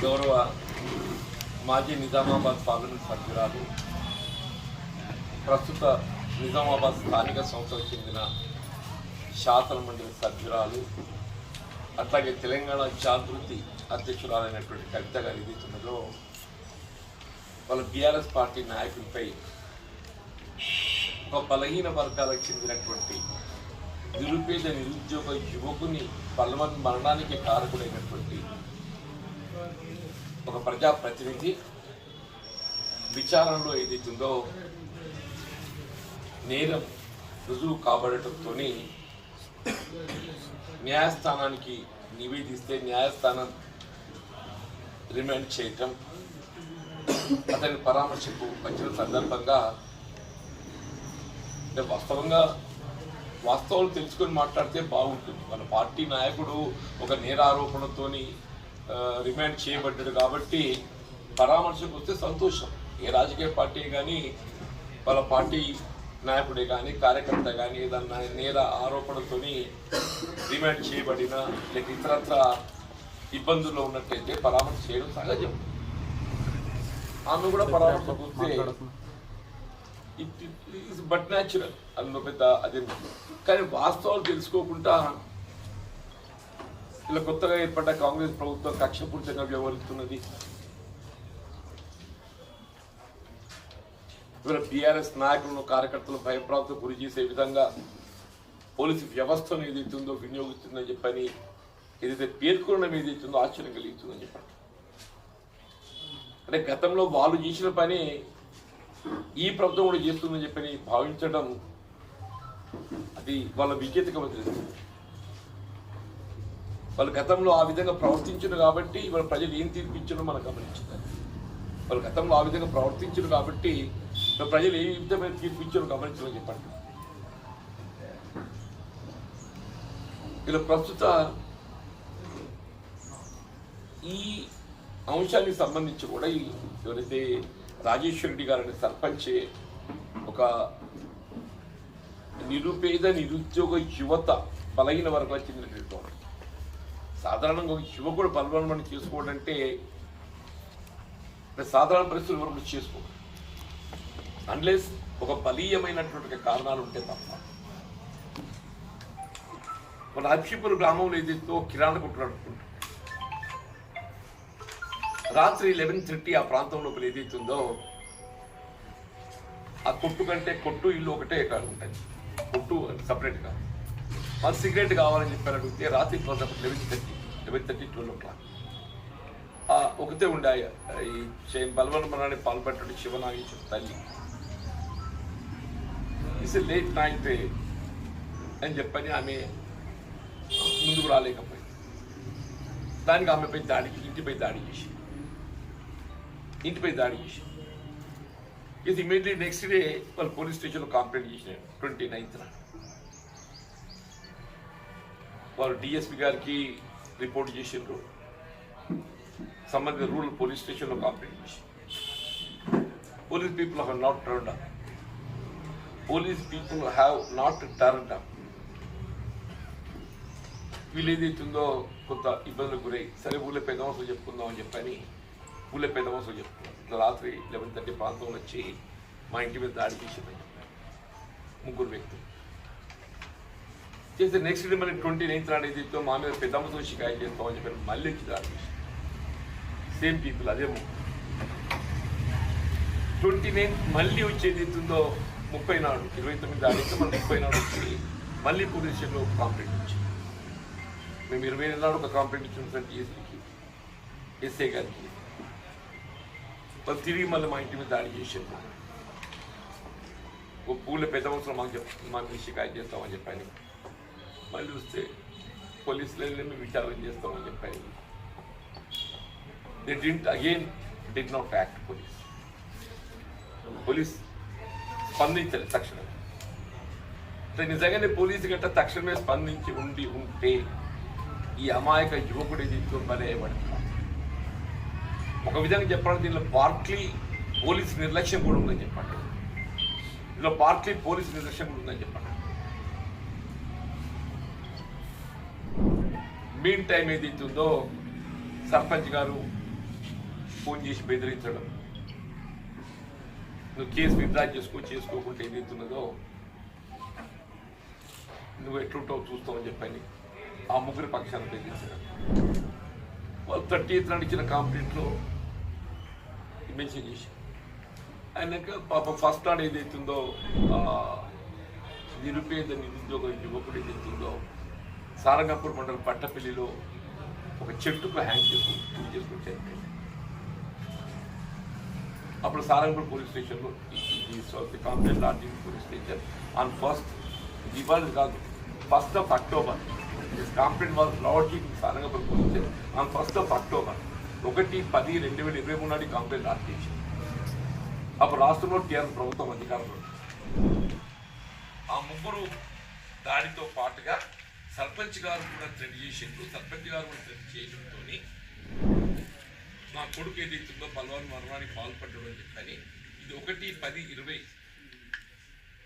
గౌరవ మాజీ నిజామాబాద్ పార్లమెంట్ సభ్యురాలు ప్రస్తుత నిజామాబాద్ స్థానిక సంస్థకు చెందిన శాసనమండలి సభ్యురాలు అట్లాగే తెలంగాణ జాగృతి అధ్యక్షురాలైనటువంటి కవిత గారి ఏదైతున్నదో వాళ్ళ బీఆర్ఎస్ పార్టీ నాయకులపై ఒక బలహీన వర్గాలకు చెందినటువంటి నిరుపేద నిరుద్యోగ యువకుని బలవన్ మరణానికి కారకుడైనటువంటి ఒక ప్రజాప్రతినిధి విచారణలో ఏదైతుందో నేరం రుజువు కాబడటంతో న్యాయస్థానానికి నివేదిస్తే న్యాయస్థానం రిమాండ్ చేయటం అతని పరామర్శకు వచ్చిన సందర్భంగా అంటే వాస్తవంగా వాస్తవాలు తెలుసుకొని మాట్లాడితే బాగుంటుంది. మన పార్టీ నాయకుడు ఒక నేరారోపణతోని రిమాండ్ చేయబడ్డాడు కాబట్టి పరామర్శకు వస్తే సంతోషం. ఏ రాజకీయ పార్టీ కానీ వాళ్ళ పార్టీ నాయకుడే కానీ కార్యకర్త కానీ ఏదన్నా నేర ఆరోపణతో రిమాండ్ చేయబడిన లేక ఇతరత్ర ఇబ్బందుల్లో ఉన్నట్టయితే పరామర్శ చేయడం సహజం. ఆమె కూడా పరామర్శకు వస్తే ఇట్ ఈస్ బట్ న్యాచురల్ అందులో పెద్ద అదే కానీ వాస్తవాలు తెలుసుకోకుండా ఇలా కొత్తగా ఏర్పడ్డ కాంగ్రెస్ ప్రభుత్వం కక్షపూరితంగా వ్యవహరిస్తున్నది. ఇవాళ బీఆర్ఎస్ నాయకులను కార్యకర్తలు భయప్రాంతం గురి చేసే విధంగా పోలీసు వ్యవస్థను ఏదైతుందో వినియోగిస్తుందని చెప్పని ఏదైతే పేర్కొనడం ఏదైతుందో ఆశ్చర్యం కలిగిస్తుందని చెప్పండి. అంటే గతంలో వాళ్ళు చేసిన పని ఈ ప్రభుత్వం కూడా చేస్తుందని చెప్పని భావించడం అది వాళ్ళ విజ్ఞతగా తెలుస్తుంది వాళ్ళు గతంలో ఆ విధంగా ప్రవర్తించారు కాబట్టి వాళ్ళ ప్రజలు ఏం తీర్పించారో మనం గమనించారు వాళ్ళు గతంలో ఆ విధంగా ప్రవర్తించారు కాబట్టి ప్రజలు ఏ విధమైన తీర్పిచ్చారో గమనించాలని చెప్పండి. ఇలా ప్రస్తుత ఈ అంశానికి సంబంధించి కూడా ఈ ఎవరైతే రాజేశ్వర రెడ్డి గారు అనే సర్పంచ్ ఒక నిరుపేద నిరుద్యోగ యువత బలహీన వర్గాలకు చెందినటువంటి సాధారణంగా ఒక యువకుడు బలవన్మని చేసుకోవడం అంటే సాధారణ పరిస్థితులు ఎవరు చేసుకో అన్లెస్ ఒక బలీయమైనటువంటి కారణాలు ఉంటే తప్ప. మన అక్షిపురం గ్రామంలో ఏదైతే కిరాణా కొట్టు రాత్రి లెవెన్ థర్టీ ఆ ప్రాంతంలో ఏదైతుందో ఆ కొట్టు కంటే కొట్టు ఇల్లు ఒకటే కాదు ఉంటుంది కొట్టు సపరేట్ కాదు. మాకు సిగరెట్ కావాలని చెప్పారు అడిగితే రాత్రి క్లోజ్ అప్పుడు eleven thirty eleven thirty twelve o'clock. ఒకతే ఉండే ఈ బలవన్మరాన్ని పాల్పడ్డ శివనాగేశ్వర తల్లి. ఇస్ లేట్ నైట్ అని చెప్పని ఆమె ముందుకు రాలేకపోయింది. దానికి ఆమెపై దాడికి ఇంటిపై దాడి చేసి ఇంటిపై దాడి చేసి ఇది ఇమీడియట్లీ నెక్స్ట్ డే వాళ్ళు పోలీస్ స్టేషన్లో కంప్లైంట్ చేసినారు ట్వంటీ నైన్త్ వారు డిఎస్పి గారికి రిపోర్ట్ చేసిండ్రు సంబంధిత రూరల్ పోలీస్ స్టేషన్లో కంప్లైంట్ చేసి police people have not turn up police people have not turn up వీళ్ళు ఏదైతుందో కొంత ఇబ్బందులకు గురై సరే ఊళ్ళో పెద్దవంశం చెప్పుకుందాం అని చెప్పని ఊళ్ళో పెద్దవంశం చెప్పుకున్నాం ఇట్లా రాత్రి లెవెన్ థర్టీ ప్రాంతంలో వచ్చి మా ఇంటి మీద దాడి చేసిందని ముగ్గురు వ్యక్తులు చేస్తే నెక్స్ట్ డే మళ్ళీ ట్వంటీ నైన్త్ నాడు ఏదైతే మా మీద పెద్దమ్మతో షికాయత చేస్తామని చెప్పి మళ్ళీ వచ్చి దాని సేమ్ పీపుల్ అదే ట్వంటీ నైన్త్ మళ్ళీ వచ్చేది అవుతుందో ముప్పై నాడు ఇరవై తొమ్మిది దాడితే మన ముప్పై నాడు వచ్చి మళ్ళీ పోలీస్ స్టేషన్లో కాంప్లైంట్ వచ్చింది. మేము ఇరవై ఐదు నాడు ఒక కాంప్లైంట్ ఇచ్చిన సార్ టీఎస్పీకి ఎస్ఐ గారికి. వాళ్ళు తిరిగి మళ్ళీ మా ఇంటి మీద దాడి చేసారు ఓ పూల పెద్ద అవసరం మాకు చెప్ మాకు మీద చేస్తామని చెప్పాను మళ్ళీ చూస్తే పోలీసులు వెళ్ళి మేము విచారణ చేస్తామని చెప్పాను they didn't again did not act police police స్పందించాలి తక్షణమే. నిజంగానే పోలీసు గట్ట తక్షణమే స్పందించి ఉండి ఉంటే ఈ అమాయక యువకుడి దీంతో బలయ్యబడతాం ఒక విధంగా చెప్పాలంటే దీనిలో పార్ట్లీ పోలీస్ నిర్లక్ష్యం కూడా ఉందని చెప్పండి. ఇందులో పార్ట్లీ పోలీస్ నిర్లక్ష్యం కూడా ఉందని చెప్పండి. మీన్ టైం ఏదైతే ఉందో సర్పంచ్ గారు ఫోన్ చేసి బెదిరించడం. నువ్వు కేసు విత్డ్రా చేసుకో చేసుకోకుండా ఏదైతున్నదో నువ్వు ఎట్లుంటావు చూస్తావని చెప్పని ఆ ముగ్గురి పక్షాన్ని బెదిరించడం. వాళ్ళు థర్టీ ఎయిత్ నాడు ఇచ్చిన కాంప్లైంట్లో మెన్షన్ చేసి అయినాక పాప ఫస్ట్ నాడు ఏదైతుందో నిరుపేద నిరుద్యోగ యువకుడు ఏదైతుందో సారంగపూర్ మండలం పట్టపల్లిలో ఒక చెట్టుకు హ్యాంగ్ చేసుకుని పూజ చేసుకుని చనిపోయింది అప్పుడు సారంగపూర్ పోలీస్ స్టేషన్లో complaint lodging police station on first ఇవాళ కాదు first of October this complaint was lodging Sarangpur police station on first of October ఒకటి పది రెండు వేల ఇరవై మూడు నాటి కంప్లైంట్ లాడ్జ్ చేసింది అప్పుడు రాష్ట్రంలో టీఆర్ఎస్ ప్రభుత్వం అధికారంలో ఆ ముగ్గురు దాడితో పాటుగా సర్పంచ్ గారు కూడా థ్రెడ్ చేసిండ్రు సర్పంచ్ గారు కూడా థ్రెడ్ చేయడంతో నా కొడుకు ఏదైతుందో పల్వాన్ మరణానికి పాల్పడ్డాడు అని చెప్పని ఇది ఒకటి పది ఇరవై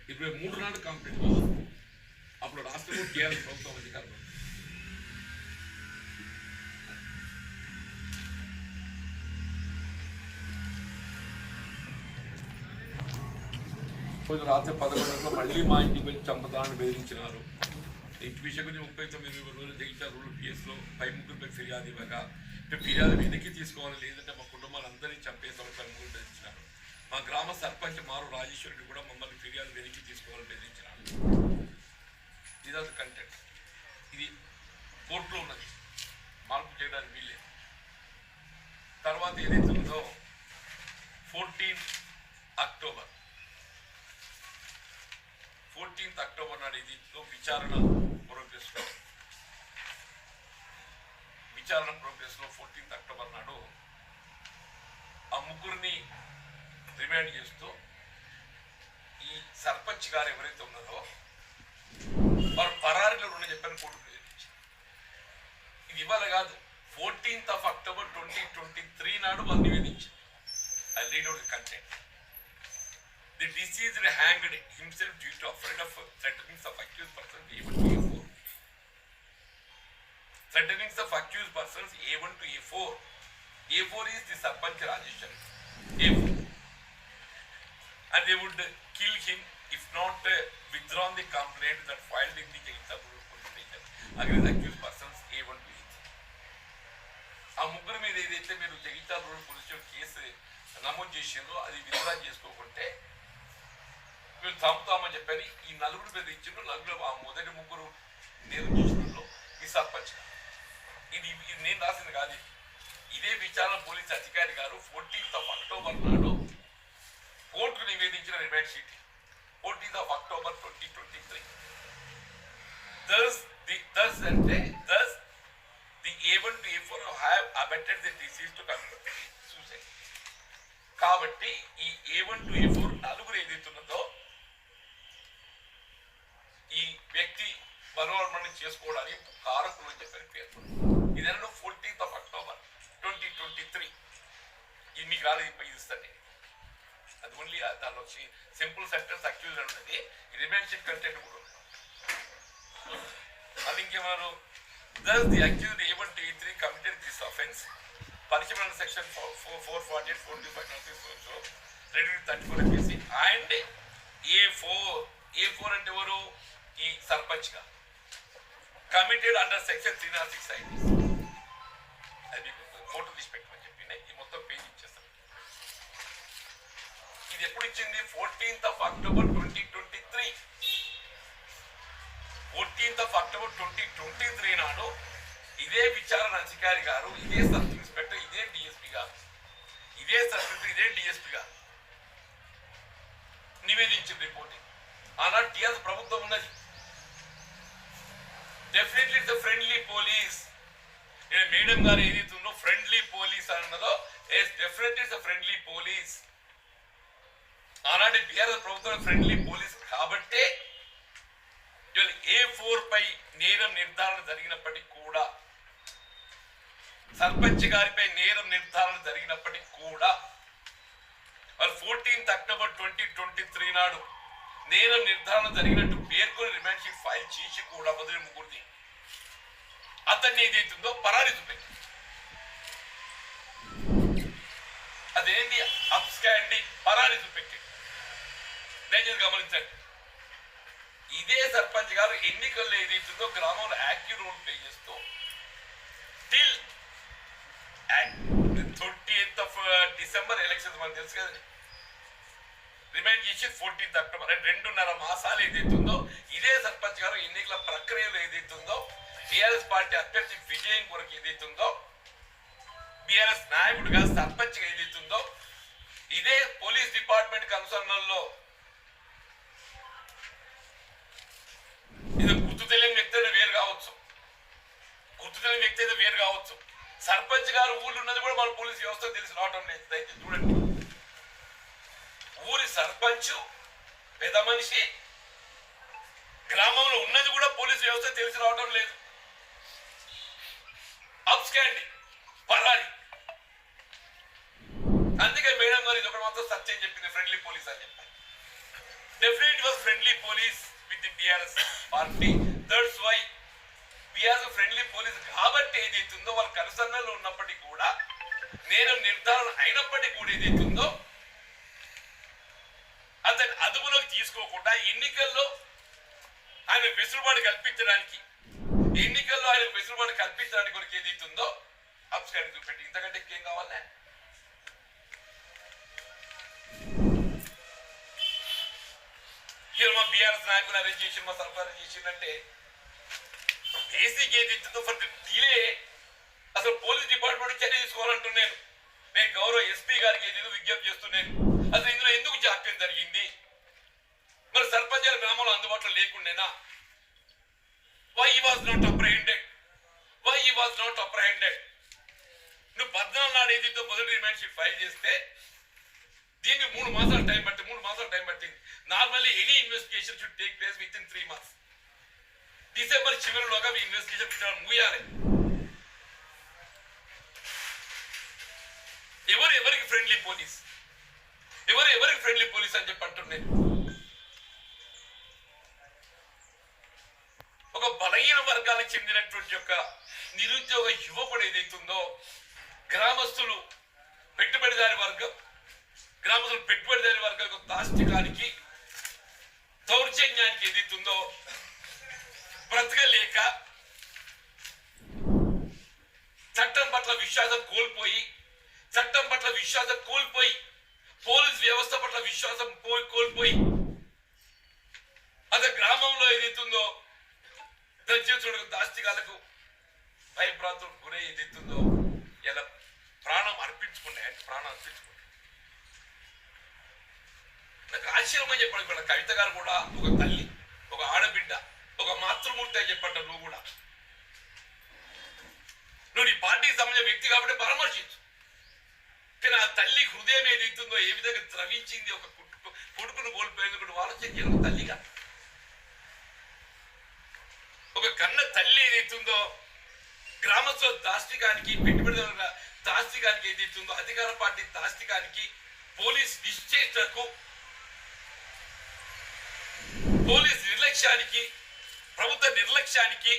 ఇరవై మూడు నాడు కంప్లీట్ చేసింది అప్పుడు రాష్ట్రంలో టీఆర్ఎస్ ప్రభుత్వం అధికారంలో ఉంది. రాత్రి పదకొండులో మళ్ళీ మా ఇంటికి వచ్చి చంపుతానని బెదిరించినారు ఇంటి విషయం ముప్పై తొమ్మిది రోజులు జగించారు రూల్ పిఎస్లో పై ముగ్గురు ఫిర్యాదు ఇవ్వగా అంటే ఫిర్యాదు వెనక్కి తీసుకోవాలి లేదంటే మా కుటుంబాలందరినీ చంపేస్తామని పై ముగ్గురు బెదిరించినారు. మా గ్రామ సర్పంచ్ మారు రాజేశ్వరుడు కూడా మమ్మల్ని ఫిర్యాదు వెనక్కి తీసుకోవాలని బెదిరించినారు. ఇది అది కంటెంట్ ఇది కోర్టులో ఉన్నది. మార్పు చేయడానికి వీల్లేదు. తర్వాత ఏదైతే ఉందో ఫోర్టీన్ అక్టోబర్ ఫోర్టీన్త్ నిధితో విచారణ ప్రోగ్రెస్లో విచారణ ప్రోగ్రెస్లో ఫోర్టీన్త్ అక్టోబర్ నాడు ఆ ముగ్గురిని రిమాండ్ చేస్తూ ఈ సర్పంచ్ గారు ఎవరైతే ఉన్నారో వారు పరారిలో ఉన్న చెప్పని కోర్టు ఇది ఇవాళ కాదు. Fourteenth of October twenty twenty three నాడు వాళ్ళు నివేదించింది I read out content The deceased hanged himself due to afraid of threatenings of accused persons A1 to A4. Threatenings of accused persons A1 to A4. A4 is the Sarpanch Rajeshwar. A4. And they would kill him if not uh, withdrawn the complaint that filed in the Jaita police station against accused persons A1 to A3. ఆ ముగ్గురు మీద ఏదైతే మీరు Jagtial road police station case నమోదు చేసిందో అది withdraw చేసుకోకుంటే మేము చంపుతామని చెప్పని ఈ నలుగురు మీద ఇచ్చిండ్రు. నలుగురు ఆ మొదటి ముగ్గురు నేను చేసినలో ఈ సర్పంచ్. ఇది ఇది నేను రాసింది కాదు. ఇదే విచారణ పోలీస్ అధికారి గారు ఫోర్టీన్త్ ఆఫ్ అక్టోబర్ నాడు కోర్టుకు నివేదించిన remand sheet. Fourteenth of October twenty twenty three thus the thus అంటే thus the A one to A four have abetted the deceased to commit suicide కాబట్టి ఈ A one to A four నలుగురు ఏదైతున్నదో ఈ వ్యక్తి మనోమరణం చేసుకోవడానికి కారకులు అని చెప్పని పేరు ఇదన్నా fourteenth of October twenty twenty three ఇది మీకు రాలేదు ఇది ఇస్తాను అది ఓన్లీ దానిలో సింపుల్ సెంటెన్స్ అక్యూజ్ ఉన్నది రిమాండ్ కంటెంట్ కూడా ఉంది. అది ఇంకేమన్నారు? Thus the accused A one to three committed this offence పరిచయమైన section four four four forty eight four two five so ready thirty four IPC and A four A four అంటే ఎవరు? ఈ సర్పంచ్గా committed under section three not six IT అది మీకు photo తీసి పెట్టమని చెప్పి ఈ మొత్తం పేజ్ ఇచ్చేస్తాను. ఇది ఎప్పుడు ఇచ్చింది? Fourteenth of October twenty twenty three fourteenth of October twenty twenty three నాడు ఇదే విచారణ అధికారి గారు ఇదే సబ్ ఇన్స్పెక్టర్ ఇదే డిఎస్పీ గారు ఇదే సబ్ ఇదే డిఎస్పీ గారు నివేదించింది రిపోర్టింగ్. ఆనాడు టీఆర్ఎస్ ప్రభుత్వం ఉన్నది. డెఫినెట్లీ ఇట్స్ ఫ్రెండ్లీ పోలీస్ నేను మేడం గారు ఏదైతుందో friendly police అన్నదో yes definitely it's friendly police ఆనాటి టీఆర్ఎస్ ప్రభుత్వం ఫ్రెండ్లీ పోలీస్ కాబట్టే ఏ ఫోర్ పై నేరం నిర్ధారణ జరిగినప్పటికీ కూడా సర్పంచ్ గారిపై నేరం నిర్ధారణ జరిగినప్పటికీ కూడా మరి fourteenth October twenty twenty three నాడు నేరం నిర్ధారణ జరిగినట్టు పేర్కొని రిమాండ్ షీట్ ఫైల్ చేసి కూడా మొదటి ముగ్గురిది. అతన్ని ఏదైతుందో పరారి చూపెట్టి అదేంటి? అప్స్కాండి పరాని చూపెట్టి దయచేసి గమనించండి. ఇదే సర్పంచ్ గారు ఎన్నికల్లో ఏదైతుందో గ్రామంలో యాక్టివ్ రోల్ ప్లే చేస్తూ. Till twenty eighth of December elections మనకు తెలుసు కదా రిమైండ్ చేసి ఫోర్టీన్త్ అక్టోబర్ అంటే రెండున్నర మాసాలు ఏదైతుందో ఇదే సర్పంచ్ గారు ఎన్నికల ప్రక్రియలో ఏదైతుందో టీఆర్ఎస్ పార్టీ అభ్యర్థి విజయం కొరకు ఏదైతుందో బిఆర్ఎస్ నాయకుడిగా సర్పంచ్ ఏదైతుందో ఇదే పోలీస్ డిపార్ట్మెంట్ కన్సర్నల్లో ఇది గుర్తు తెలియని వ్యక్తి అయితే వేరు కావచ్చు. గుర్తు తెలియని వ్యక్తి అయితే వేరు కావచ్చు. సర్పంచ్ గారు ఊళ్ళు ఉన్నది కూడా మన పోలీస్ వ్యవస్థ తెలిసి రావటం లేదు దయచేసి చూడండి. ఊరి సర్పంచ్ పెద్ద మనిషి. గ్రామంలో ఉన్నది కూడా పోలీస్ వ్యవస్థ తెలిసి రావటం లేదు. అప్స్కాండి పరారి అందుకే మేడం గారు ఇది ఒకటి మాత్రం సత్యం చెప్పింది ఫ్రెండ్లీ పోలీస్ అని చెప్పారు. Definite was friendly police with the BRS party that's why BRS friendly police కాబట్టి ఏదైతుందో వాళ్ళ కనుసన్నలో ఉన్నప్పటికీ కూడా నేను నిర్ధారణ అయినప్పటికీ కూడా ఏదైతుందో అతన్ని అదుపులోకి తీసుకోకుండా ఎన్నికల్లో ఆయన వెసులుబాటు కల్పించడానికి ఎన్నికల్లో ఆయన వెసులుబాటు కల్పించడానికి కొరకు ఏదైతుందో అప్స్కారం చూపెట్టి. ఇంతకంటే ఏం కావాలా? ఇలా మా బీఆర్ఎస్ నాయకులు అరెస్ట్ చేసి మా సర్కార్ చేసిందంటే బేసిక్ ఏది ఇస్తుందో ఫర్ డిలే అసలు పోలీస్ డిపార్ట్మెంట్ చర్య తీసుకోవాలంటున్నాను. నేను గౌరవ ఎస్పీ గారికి ఏదో విజ్ఞప్తి చేస్తున్నాను. అసలు ఇందులో ఎందుకు జాప్యం జరిగింది? మరి సర్పంచ్ గ్రామంలో అందుబాటులో లేకుండేనా? Why he was not apprehended why he was not apprehended నువ్వు పద్నాలుగు నాడు ఏదైతే మొదటి రిమాండ్షిప్ ఫైల్ చేస్తే దీన్ని మూడు మాసాలు టైం పట్టింది మూడు మాసాలు టైం పట్టింది. Normally any investigation should take place within three months December చివరిలోగా మీ ఇన్వెస్టిగేషన్ విచారణ ముగియాలి. ఎవరు ఎవరికి ఫ్రెండ్లీ పోలీస్ ఎవరు ఎవరికి ఫ్రెండ్లీ పోలీస్ అని చెప్పి అంటుండే. ఒక బలహీన వర్గాలకు చెందినటువంటి యొక్క నిరుద్యోగ యువకుడు ఏదైతుందో గ్రామస్తులు పెట్టుబడిదారి వర్గం గ్రామస్తులు పెట్టుబడిదారి వర్గం యొక్క దాష్టికానికి దౌర్జన్యానికి ఏదైతుందో బ్రతకలేక చట్టం పట్ల విశ్వాసం కోల్పోయి చట్టం పట్ల విశ్వాసం కోల్పోయి పోలీస్ వ్యవస్థ పట్ల విశ్వాసం పోయి కోల్పోయి అదే గ్రామంలో ఏదైతుందో దర్జేతుడు దాస్తికాలకు భయభ్రాంతులకు గురై ఏదైతుందో ఇలా ప్రాణం అర్పించుకున్నాయి అంటే ప్రాణం అర్పించుకున్నాయి నాకు ఆశ్చర్యమని చెప్పాడు ఇక్కడ కవిత గారు కూడా ఒక తల్లి ఒక ఆడబిడ్డ ఒక మాతృమూర్తి అని చెప్పంట నువ్వు కూడా. నువ్వు నీ పార్టీకి సంబంధించిన వ్యక్తి కాబట్టి పరామర్శించు. కానీ ఆ తల్లి హృదయం ఏదైతుందో ఏ విధంగా ద్రవించింది ఒక కొడుకును కోల్పోయేందుకు ఆలోచన తల్లిగా. ఒక కన్న తల్లి ఏదైతుందో గ్రామస్వ దాష్టికానికి పెట్టుబడిదారుల దాష్టికానికి ఏదైతుందో అధికార పార్టీ దాష్టికానికి పోలీస్ నిశ్చేతకు పోలీస్ నిర్లక్ష్యానికి ప్రభుత్వ నిర్లక్ష్యానికి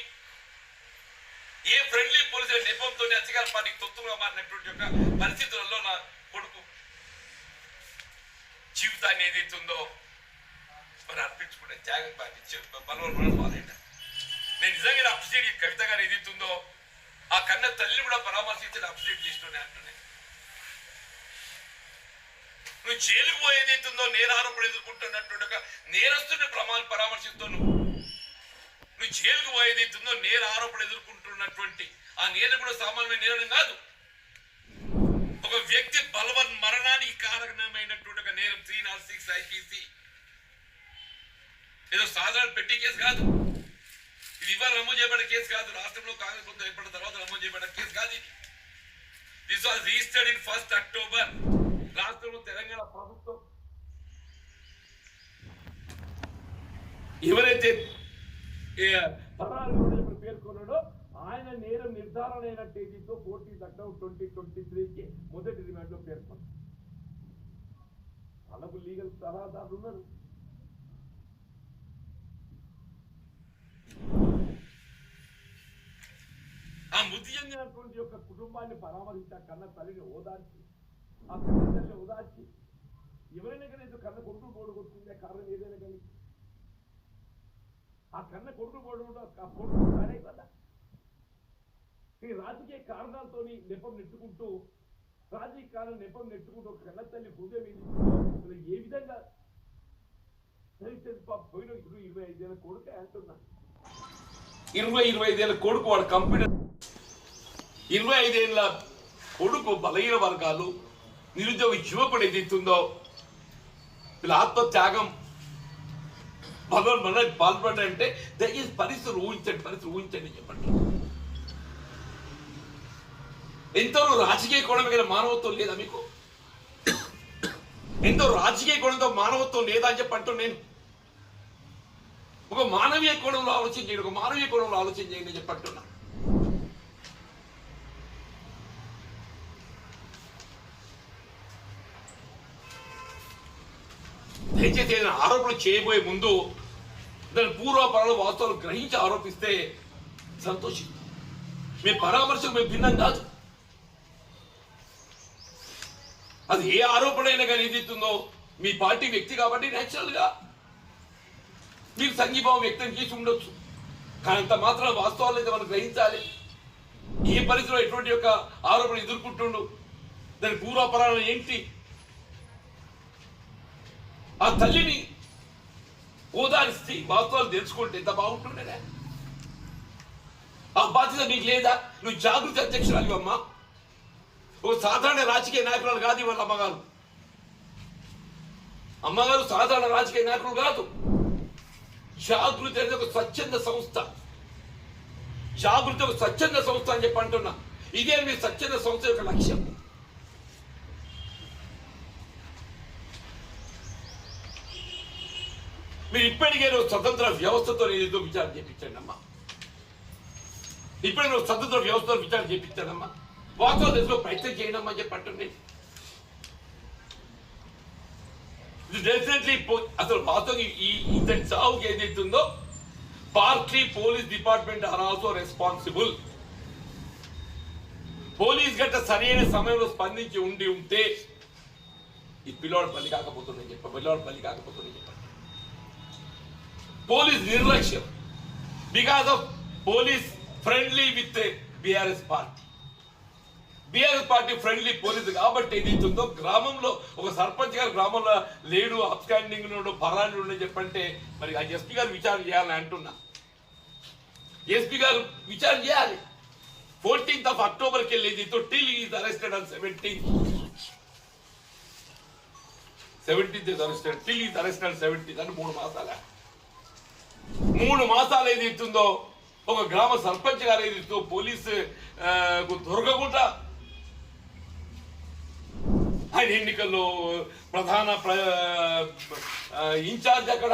ఏ ఫ్రెండ్లీ పోలీసుల నెపంతో అధికార పార్టీకి తొత్తుగా మారినటువంటి యొక్క పరిస్థితులలో నా కొడుకు జీవితాన్ని ఏదైతుందో మరి అర్పించుకుంటే త్యాగం పాటించే బలవరం నేను నిజంగా అప్రిషియేట్ కవిత గారు ఏదైతుందో ఆ కన్న తల్లిని కూడా పరామర్శించి అప్రిషియేట్ చేస్తుండే అంటున్నాను నువ్వు జైలుకు పోయేదైతుందో నేరారోపణ ఎదుర్కొంటున్నటువంటి ఒక నేరస్తుని ప్రమా పరామర్శిస్తూ నువ్వు నువ్వు జైలుకు పోయేదైతుందో నేర ఆరోపణ ఎదుర్కొంటున్నటువంటి ఆ నేర కూడా సామాన్యమైన నేరం కాదు. ఒక వ్యక్తి బలవన్ మరణానికి కారణమైనటువంటి ఒక నేరం త్రీ నాట్ సిక్స్ ఐపీసీ. ఏదో సాధారణ పెట్టి కేసు కాదు. ఇది ఇవాళ నమోదు చేయబడిన కేసు కాదు. రాష్ట్రంలో కాంగ్రెస్ ప్రభుత్వం ఏర్పడిన తర్వాత నమోదు చేయబడిన కేసు కాదు ఇది. This was registered in first October రాష్ట్రంలో తెలంగాణ ప్రభుత్వం ఎవరైతే పద్నాలుగు రోజులు ఇప్పుడు పేర్కొన్నాడో. ఆయన నేరం నిర్ధారణ అయిన తేదీతో ఫోర్టీన్ అక్టోబర్ ట్వంటీ ట్వంటీ త్రీకి మొదటి రిమాండ్లో పేర్కొన్నారు వాళ్ళకు లీగల్ సలహాదారులు ఉన్నారు. ఆ మృతి చెందినటువంటి యొక్క కుటుంబాన్ని పరామర్శించా కన్న తల్లిని ఓదార్చి ఆ కన్నతల్లి ఉదాచి ఎవరైనా కానీ కన్న కొడుకు గోడు కర్ర ఏదైనా కానీ ఆ కన్న కొడుకు కూడా ఆ కొడుకు కాడే ఈ రాజకీయ కారణాలతోని నెపం నెట్టుకుంటూ రాజకీయ కారణం నెపం నెట్టుకుంటూ కన్న తల్లి హృదయం ఏ విధంగా పోయిన ఇప్పుడు ఇరవై ఐదేళ్ళ కొడుకే అంటున్నా. ఇరవై ఇరవై ఐదేళ్ళ కొడుకు వాడు కంప్యూటర్ ఇరవై ఐదేళ్ళ కొడుకు బలహీన వర్గాలు నిరుద్యోగ యువకుడు ఏదైతుందో వీళ్ళ ఆత్మత్యాగం భగవాన్ మన పాల్పడంటే దయచేసి పరిస్థితులు ఊహించండి పరిస్థితులు ఊహించండి చెప్పండి. ఎంతో రాజకీయ కోణం మీద మానవత్వం లేదా మీకు? ఎంతో రాజకీయ కోణంతో మానవత్వం లేదా అని చెప్పంటూ నేను. ఒక మానవీయ కోణంలో ఆలోచన చేయండి ఒక మానవీయ కోణంలో ఆలోచన చేయండి దయచేసి ఏదైనా ఆరోపణలు చేయబోయే ముందు దాని పూర్వాపరాలు వాస్తవాలు గ్రహించి ఆరోపిస్తే సంతోషం మీ పరామర్శకు మేము భిన్నం కాదు. అది ఏ ఆరోపణ అయినా కానీ ఏదైతుందో మీ పార్టీ వ్యక్తి కాబట్టి నేచురల్గా మీరు సంఘీభావం వ్యక్తం చేసి ఉండొచ్చు. కానీ అంత మాత్రం వాస్తవాలు అయితే మనం గ్రహించాలి. ఏ పరిస్థితిలో ఎటువంటి యొక్క ఆరోపణ ఎదుర్కొంటుండు? దాని పూర్వాపరాలు ఏంటి? ఆ తల్లిని ఓదారిస్తే వాస్తవాలు తెలుసుకుంటే ఎంత బాగుంటుండే ఆ బాధ్యత నీకు లేదా? నువ్వు జాగృతి అధ్యక్షురాలి అమ్మా ఓ సాధారణ రాజకీయ నాయకురాలు కాదు వాళ్ళ అమ్మగారు. అమ్మగారు సాధారణ రాజకీయ నాయకులు కాదు. జాగృతి అనేది ఒక స్వచ్ఛంద సంస్థ. జాగృతి ఒక స్వచ్ఛంద సంస్థ అని చెప్పి అంటున్నా. ఇదే మీ స్వచ్ఛంద సంస్థ యొక్క లక్ష్యం. మీరు ఇప్పటికే నువ్వు స్వతంత్ర వ్యవస్థతో ఏదో విచారణ చేయించండి అమ్మా ఇప్పుడే నువ్వు స్వతంత్ర వ్యవస్థతో విచారణ చేయించానమ్మా వాస్తవ దశలో ప్రయత్నం చేయడమ్మా అమ్మా చెప్పి డెఫినెట్లీ అసలు వాస్తవం ఈ ఇతని సావుకి ఏదైతుందో party police department are also responsible police గట్ట సరైన సమయంలో స్పందించి ఉండి ఉంటే ఈ పిల్లోడు బలి కాకపోతుందని చెప్ప పిల్లోడు బలి కాకపోతుందని పోలీస్ నిర్లక్ష్యం. Because of police friendly with BRS party BRS party friendly police కాబట్టి ఏదైతుందో గ్రామంలో ఒక సర్పంచ్ గారు గ్రామంలో లేడు అప్స్టాండింగ్ ఉన్నాడు పరాని చెప్పంటే మరి ఆ ఎస్పీ గారు విచారణ చేయాలని అంటున్నా. ఎస్పీ గారు విచారణ చేయాలి. ఫోర్టీన్త్ ఆఫ్ అక్టోబర్కి వెళ్ళేది till is arrested on seventeenth seventeenth arrested till is arrested seventeenth అని మూడు మాసాల. మూడు మాసాలు ఏది ఇస్తుందో ఒక గ్రామ సర్పంచ్ గారు ఏది ఇస్తుందో పోలీసు దొరకకుండా ఆయన ఎన్నికల్లో ప్రధాన ప్ర- ఇన్ఛార్జ్ అక్కడ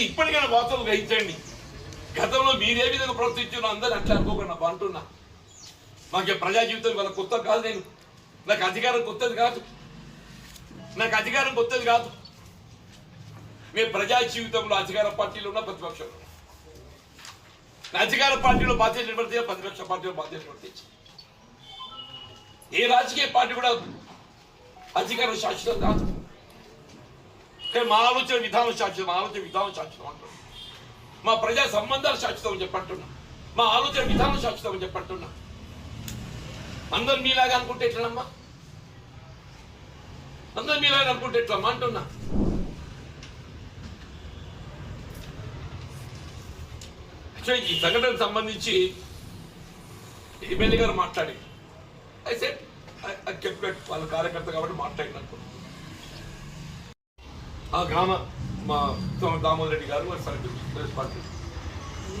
ఇప్పటికైనా వార్తలు గ్రహించండి. గతంలో మీరే విధంగా ప్రవర్తించిన అందరూ అట్లా అనుకోకుండా అబ్బా అంటున్నా ప్రజా జీవితం వాళ్ళ కొత్త కాదు నేను. నాకు అధికారం కొత్తది కాదు. నాకు అధికారం కొత్తది కాదు. మేము ప్రజా జీవితంలో అధికార పార్టీలో ఉన్న ప్రతిపక్షంలో నా అధికార పార్టీలో బాధ్యత నిర్వర్తించే ప్రతిపక్ష పార్టీలో బాధ్యత నిర్వర్తించి ఏ రాజకీయ పార్టీ కూడా అధికారం శాశ్వతం కాదు. కానీ మా ఆలోచన విధానం శాశ్వతం మా ఆలోచన విధానం శాశ్వతం అంటున్నాం మా ప్రజా సంబంధాలు శాశ్వతం చెప్పంటున్నాం మా ఆలోచన విధానం శాశ్వతం చెప్పంటున్నాం అందరు మీలాగా అనుకుంటే ఎట్లనమ్మా? అందరు మీలాగా అనుకుంటే ఎట్లమ్మా అంటున్నా? ఈ సంఘటనకు సంబంధించి ఎమ్మెల్యే గారు మాట్లాడి. అయితే చెప్పాడు వాళ్ళ కార్యకర్త కాబట్టి మాట్లాడినట్టు ఆ గ్రామ మా దామోదర్ రెడ్డి గారు వారి సర్కిల్ పార్టీ.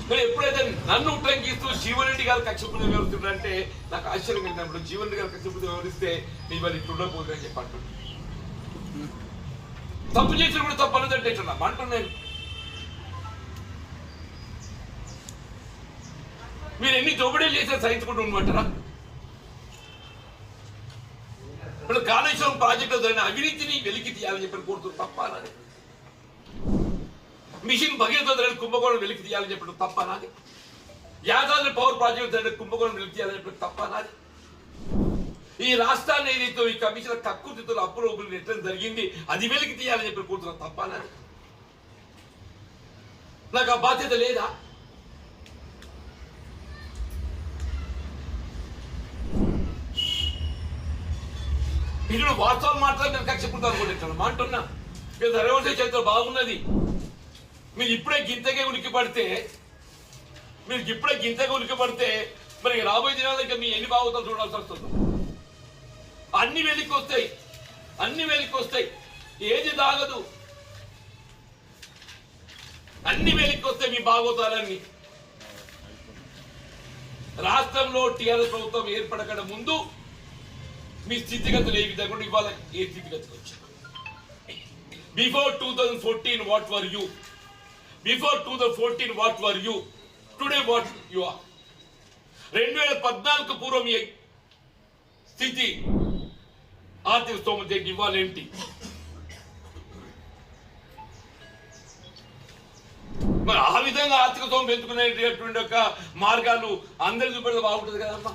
మరి ఎప్పుడైతే నన్ను ఉటంకిస్తూ జీవన్ గారు కక్షపూర్తి వివరిస్తుంటే నాకు ఆశ్చర్యం కలిగినప్పుడు జీవన్రెడ్డి గారు కక్షపూర్తి వివరిస్తే మీ మరి ఇట్లా అని చెప్పి తప్పు చేసిన కూడా తప్పు అనదంటే ఇట్లా అంటున్నాను మీరు ఎన్ని దోపిడీలు చేసినా సహించుకుంటూ ఉండమంటారా? ఇప్పుడు కాళేశ్వరం ప్రాజెక్టులో జరిగిన అవినీతిని వెలికి తీయాలని చెప్పి కోరుతుంది తప్పాలని మిషన్ భగీరథ కుంభకోణం వెలికి తీయాలని చెప్పడం తప్ప నాది. యాదాద్రి పవర్ ప్రాజెక్ట్ దగ్గర కుంభకోణం వెలికి తీయాలని చెప్పడం తప్ప నాది. ఈ రాష్ట్రాన్ని ఏదైతే ఈ కమిషన్ తక్కువ తిత్తులు అప్పులు ఒప్పులు నెట్టడం జరిగింది అది వెలికి తీయాలని చెప్పి కూర్చున్న తప్ప నాది. నాకు ఆ బాధ్యత లేదా? మీరు వాస్తవం మాట్లాడి నేను కక్ష కూడా అనుకుంటున్నాను మా అంటున్నా. మీరు ధరవంశ చరిత్ర బాగున్నది. మీరు ఇప్పుడే గింతగా ఉనికి పడితే మీరు ఇప్పుడే గింతగా ఉనికి పడితే మరి రాబోయే దినాల ఇంకా మీ ఎన్ని బాగుతాలు చూడాల్సి వస్తుంది? అన్ని వెలికి వస్తాయి. అన్ని వెలికి వస్తాయి. ఏది దాగదు. అన్ని వెలికి వస్తాయి మీ బాగోతాలన్నీ రాష్ట్రంలో టీఆర్ఎస్ ప్రభుత్వం ఏర్పడకుండా ముందు మీ స్థితిగతులు ఏ విధంగా ఉంటే ఇవాళ ఏ స్థితిగతులు వచ్చాయి? Before two thousand fourteen what were you before two thousand fourteen what were you today what you are రెండు వేల పద్నాలుగు పూర్వం ఈ స్థితి? ఆర్థిక స్తోమత ఇవ్వాలేంటి ఏంటి? మరి ఆ విధంగా ఆర్థిక స్తోమం పెంచుకునేటటువంటి యొక్క మార్గాలు అందరికి చూపెడితే బాగుంటుంది కదమ్మా.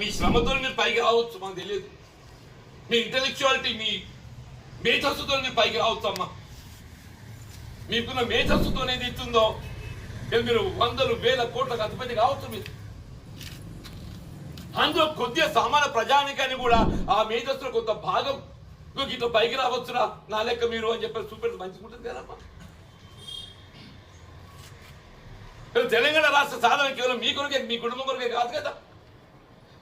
మీ శ్రమతో మీరు పైకి రావచ్చు మాకు తెలియదు. మీ ఇంటలెక్చువాలిటీ మీ మేధస్సుతో మీరు పైకి రావచ్చు అమ్మా మీకున్న మేధస్సుతో ఏది ఇస్తుందో? మీరు వందలు వేల కోట్లకు అధిపతి కావచ్చు మీరు. అందులో కొద్దిగా సామాన్య ప్రజానికాన్ని కూడా ఆ మేధస్సులో కొంత భాగం. నువ్వు ఇట్లా పైకి రావచ్చురా. నా లెక్క మీరు అని చెప్పి చూపెడితే మంచిగా ఉంటుంది కదమ్మా. తెలంగాణ రాష్ట్ర సాధన కేవలం మీ కొరకే మీ కుటుంబం కొరకే కాదు కదా.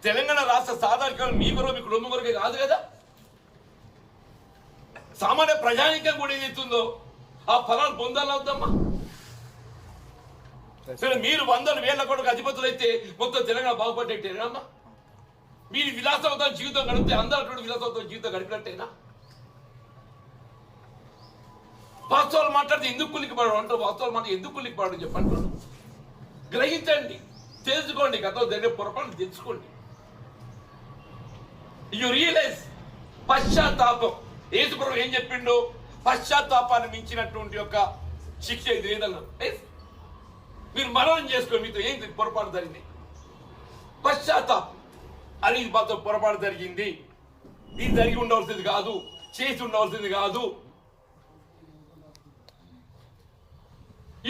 తెలంగాణ రాష్ట్ర సాధన కేవలం మీ కొరకు మీ కుటుంబం కొరకే కాదు కదా. సామాన్య ప్రజానికం కూడా ఏది ఇస్తుందో ఆ ఫలాలు పొందాలవుద్దమ్మా సరే మీరు వందల వేల కొడుకు అధిపతులు అయితే మొత్తం తెలంగాణ బాగుపడ్డట్టేనమ్మా మీరు విలాసవంతం జీవితం గడిపితే అందరూ అటువంటి విలాసవంతం జీవితం గడిపినట్టేనా? వాస్తవాలు మాట్లాడితే ఎందుకు కులికి పడడం అంటే వాస్తవాలు మాట ఎందుకు కులికి పడడం చెప్పండి గ్రహించండి తెలుసుకోండి గతంలో జరిగే పొరపాటు తెలుసుకోండి. యు రియలైజ్ పశ్చాత్తాపం. యేసుప్రభు ఏం చెప్పిండు? పశ్చాత్తాపాన్ని మించినటువంటి యొక్క శిక్ష ఇది ఏదన్నా? మీరు మరణం చేసుకో మీతో ఏంటి పొరపాటు జరిగింది? పశ్చాత్తాపం అని మాతో పొరపాటు జరిగింది. ఇది జరిగి ఉండవలసింది కాదు చేసి ఉండవలసింది కాదు.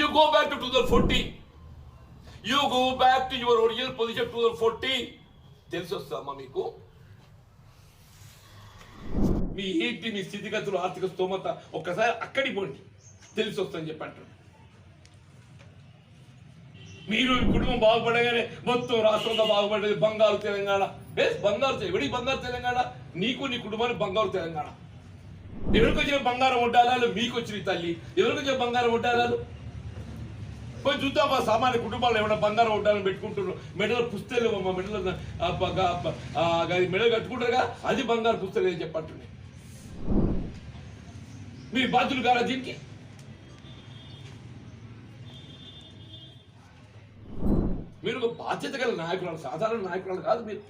You go back to two thousand forty you go back to your original position two thousand forty తెలిసి వస్తుందమ్మా మీకు? మీ ఏంటి మీ స్థితిగతులు ఆర్థిక స్తోమత? ఒక్కసారి అక్కడికి పోండి. తెలిసి వస్తుందని చెప్పి మీరు ఈ కుటుంబం బాగుపడగానే మొత్తం రాష్ట్రంలో బాగుపడేది బంగారు తెలంగాణ. బేస్ బంగారు ఎవడి బంగారు తెలంగాణ? నీకు నీ కుటుంబానికి బంగారు తెలంగాణ. ఎవరికి వచ్చిన బంగారం వడ్డాలాలు మీకు వచ్చిన తల్లి. ఎవరికి వచ్చిన బంగారం వడ్డాలాలు పోయి చూద్దాం మా సామాన్య కుటుంబాలు ఏమైనా బంగారం ఉండాలని పెట్టుకుంటున్నారు. మెడల పుస్తలు మా మెడల మెడలు కట్టుకుంటారుగా అది బంగారు పుస్తకం అని చెప్పంటున్నాయి మీరు బాధ్యులు కారా దీనికి? మీరు ఒక బాధ్యత గల నాయకురాలు సాధారణ నాయకురాలు కాదు మీరు.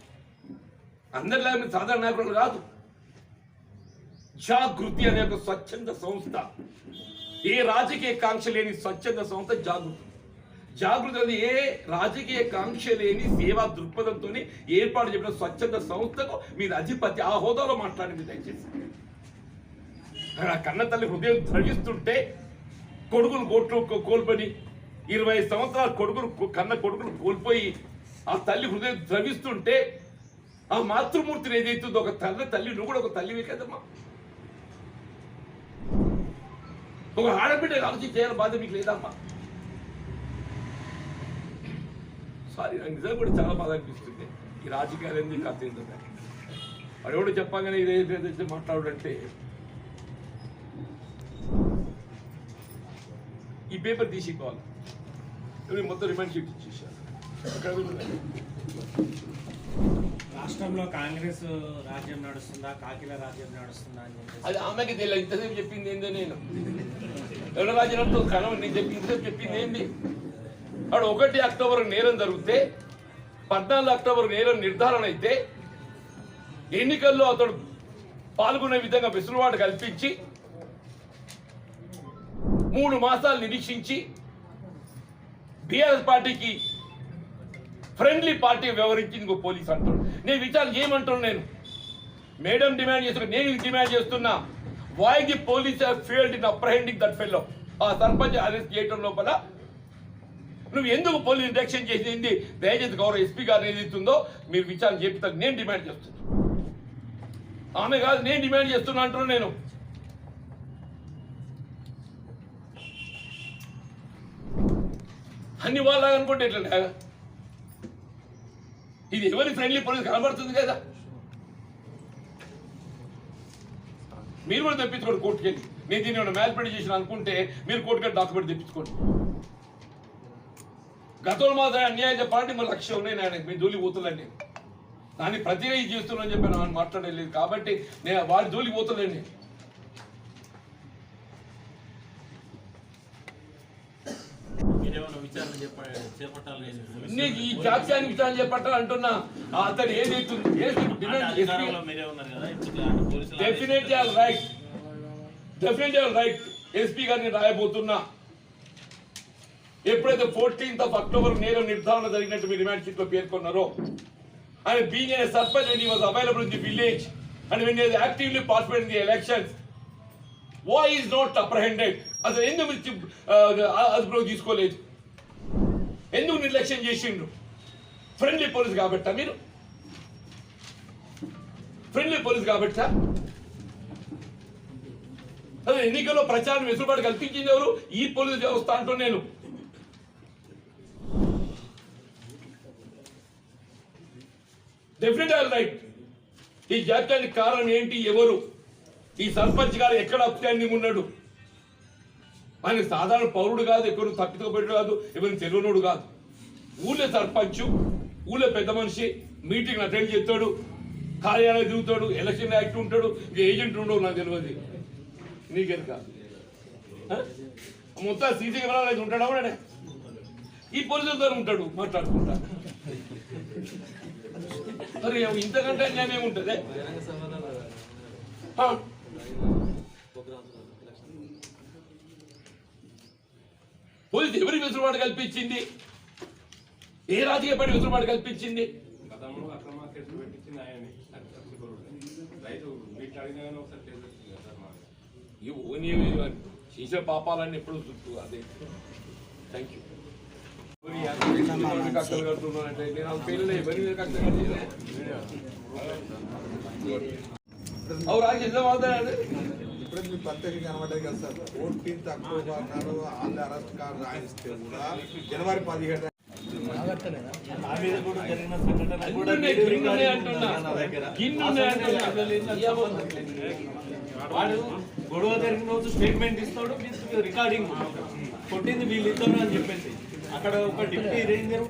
అందరిలా మీరు సాధారణ నాయకురాలు కాదు. జాగృతి అనే ఒక స్వచ్ఛంద సంస్థ. ఏ రాజకీయ కాంక్ష లేని స్వచ్ఛంద సంస్థ జాగృతి. జాగృతి అనేది ఏ రాజకీయ కాంక్ష లేని సేవా దృక్పథంతో ఏర్పాటు చేసిన స్వచ్ఛంద సంస్థకు మీరు అధిపతి ఆ హోదాలో మాట్లాడింది దయచేసి. ఆ కన్న తల్లి హృదయం ద్రవిస్తుంటే కొడుకులు కోట్లు కోల్పోయి ఇరవై సంవత్సరాల కొడుకులు కన్న కొడుకులు కోల్పోయి ఆ తల్లి హృదయం ద్రవిస్తుంటే ఆ మాతృమూర్తిని ఏదైతుందో ఒక తల్లి తల్లి నువ్వు కూడా ఒక తల్లివి కదమ్మా. ఒక ఆడబిడ్డ ఆలోచన చేయాలి బాధ మీకు లేదమ్మా. సారీ నాకు నిజంగా కూడా చాలా బాధ అనిపిస్తుంది. ఈ రాజకీయాలు ఎందుకు కథ ఏంటో వాడు ఎవడో చెప్పగానే ఇదే మాట్లాడంటే ఈ పేపర్ తీసుకోవాలి ఇవి మొత్తం రిమైండ్ షీట్ ఇచ్చేసారు. అక్కడ. రాష్ట్రంలో కాంగ్రెస్ రాజ్యం నడుస్తుందా? కాకిల రాజ్యం నడుస్తుందా అని అది ఆమెకి తెలియదు. ఇంతసేపు చెప్పింది ఏందో నేను. ఎవడ రాజులతో కలం నేను చెప్పి ఇంతసేపు చెప్పింది ఏంది? వాడు ఒకటి అక్టోబర్ నేరం జరిగితే పద్నాలుగు అక్టోబర్ నేరం నిర్ధారణ అయితే ఎన్నికల్లో అతడు పాల్గొనే విధంగా వెసులుబాటు కల్పించి మూడు మాసాలు నిరీక్షించి బీఆర్ఎస్ పార్టీకి ఫ్రెండ్లీ పార్టీ వ్యవహరించింది ఇంకో పోలీస్ అంటాడు నేను విచారణ చేయమంటాను నేను. మేడం డిమాండ్ చేస్తున్నా నేను డిమాండ్ చేస్తున్నా. Why the police failed in apprehending that fellow ఆ సర్పంచ్ అరెస్ట్ చేయడం లోపల నువ్వు ఎందుకు పోలీస్ డిటెక్షన్ చేసింది? దయచేసి గౌరవ ఎస్పీ గారు ఏదైతుందో మీరు విచారణ చేపిస్తారు నేను డిమాండ్ చేస్తున్నా. ఆమె కాదు నేను డిమాండ్ చేస్తున్నా అంటున్నాను నేను. అన్ని వాళ్ళ అనుకుంటే ఎట్లా ఇది ఎవరి ఫ్రెండ్లీ పోలీస్ కనబడుతుంది కదా? మీరు కూడా తెప్పించుకోండి కోర్టుకి వెళ్ళి. నేను దీన్ని మ్యాల్పెడి చేసిన అనుకుంటే మీరు కోర్టుకి డాక్యుమెంట్ తెప్పించుకోండి. గతంలో మాత్రం అన్యాయం చెప్పాలంటే మన లక్ష్యం ఉన్నాయి నాయన మీ జోలికి పోతుందండి దాన్ని ప్రతిగా ఇది చేస్తున్నాను చెప్పి మాట్లాడలేదు. కాబట్టి నేను వాడి జోలికి పోతుందండి మీరేమైనా విచారణ చెప్ప చేపట్టాలని నీకు ఈ జాత్యాన్ని విచారణ చెప్పట్టాలి అంటున్నా. అతను ఏదైతుంది డిమాండ్ మీరే రైట్. రైట్. ఎస్పీ గారిని రాయబోతున్నా. ఎప్పుడైతే ఫోర్టీన్త్ ఆఫ్ అక్టోబర్ నేర నిర్ధారణ జరిగినట్టు మీ రిమాండ్ షీట్లో పేర్కొన్నారో ఆయన ఏ sarpanch when he was available in the village and when he has actively participated in the elections why is not apprehended? అసలు ఎందుకు మీరు తీసుకోలేదు? ఎందుకు నిర్లక్ష్యం చేసిండ్రు? ఫ్రెండ్లీ పోలీస్ కాబట్టా మీరు? ఫ్రెండ్లీ పోలీస్ కాబట్టా? అదే ఎన్నికల్లో ప్రచారం వెసులుబాటు కల్పించింది ఎవరు? ఈ పోలీసు వ్యవస్థ అంటూ నేను. డెఫినెట్ ఆల్ రైట్ ఈ జాతీయానికి కారణం ఏంటి ఎవరు? ఈ సర్పంచ్ గారు ఎక్కడ అప్స్టాండింగ్ ఉన్నాడు ఆయన సాధారణ పౌరుడు కాదు ఎక్కడ తప్పితపడి కాదు ఎవరిని తెలియనోడు కాదు. ఊళ్ళో సర్పంచ్ ఊళ్ళో పెద్ద మనిషి మీటింగ్ అటెండ్ చేస్తాడు కార్యాలయం తిరుగుతాడు ఎలక్షన్ యాక్ట్ ఉంటాడు ఇక ఏజెంట్ ఉండవు నాకు తెలియదు. నీకెందుక మొత్తం సీసీ కెమెరాలు అయితే ఉంటాడు వాడే? ఈ పోలీసులతో ఉంటాడు మాట్లాడుకుంటా. మరి ఇంతకంటే న్యాయం ఏముంటుంది ఆ? పోలీసు ఎవరి వెసులుబాటు కల్పించింది? ఏ రాజకీయ పార్టీ వెసులుబాటు కల్పించింది? ఈ ఓని చేసిన పాపాలన్నీ ఎప్పుడు చుట్టూ అదే. థ్యాంక్ యూ కక్కలు కడుతున్నానంటే నేను పేర్లు ఎవరి కక్కలు రాజు ఎంత వాడతాడు ఇప్పుడే మీ పత్రిక కనబడ్డది కదా సార్. ఫోర్టీన్త్ అక్టోబర్ నాడు వాళ్ళు అరెస్ట్ కార్డు రాయిస్తే కూడా జనవరి పదిహేడు వాడు గొడవ జరిగిన రోజు స్టేట్మెంట్ ఇస్తాడు రికార్డింగ్ కొట్టింది వీళ్ళిద్దరు అని చెప్పేసి అక్కడ ఒక డిప్యూటీ రేంజర్